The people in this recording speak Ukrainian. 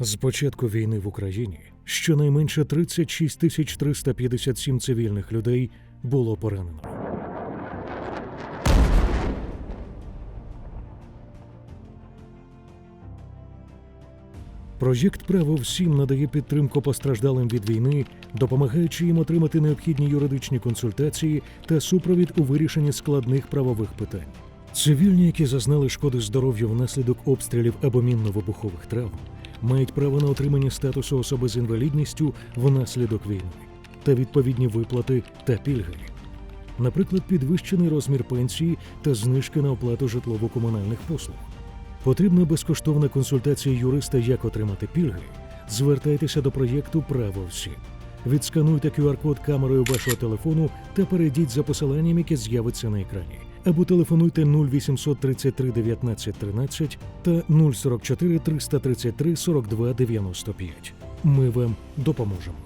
З початку війни в Україні щонайменше 36 тисяч 357 цивільних людей було поранено. Проєкт Право всім надає підтримку постраждалим від війни, допомагаючи їм отримати необхідні юридичні консультації та супровід у вирішенні складних правових питань. Цивільні, які зазнали шкоди здоров'ю внаслідок обстрілів або мінно-вибухових травм, мають право на отримання статусу особи з інвалідністю внаслідок війни та відповідні виплати та пільги. Наприклад, підвищений розмір пенсії та знижки на оплату житлово-комунальних послуг. Потрібна безкоштовна консультація юриста, як отримати пільги. Звертайтеся до проєкту Право всім. Відскануйте QR-код камерою вашого телефону та перейдіть за посиланням, яке з'явиться на екрані. Або телефонуйте 0800 33 19 13 та 044 333 42 95. Ми вам допоможемо.